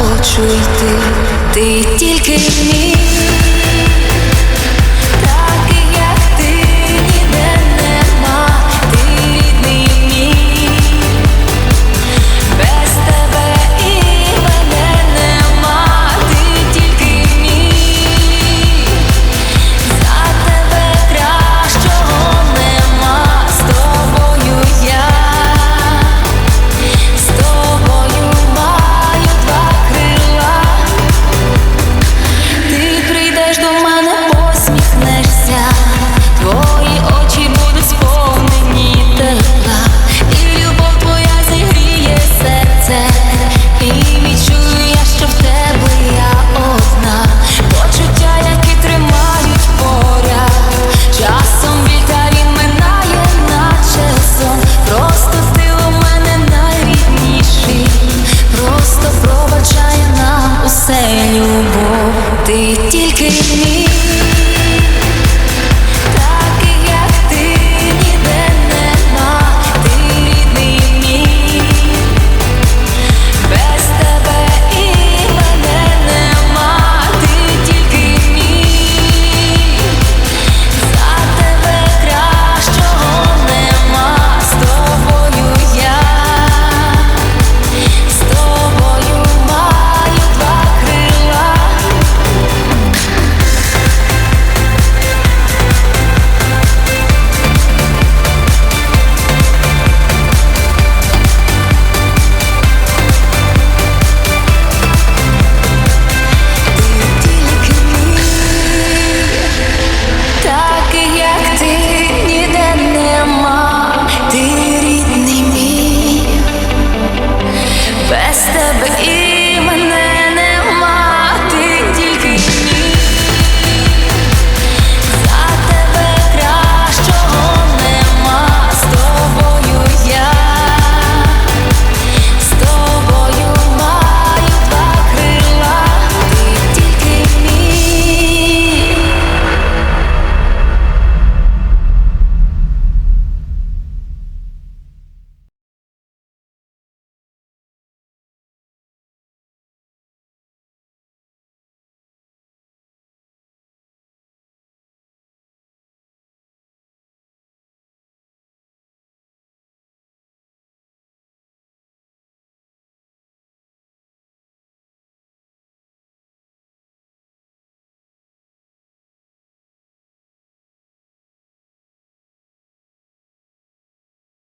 хочу йти, ти тільки мій. це любов, ти тільки мій.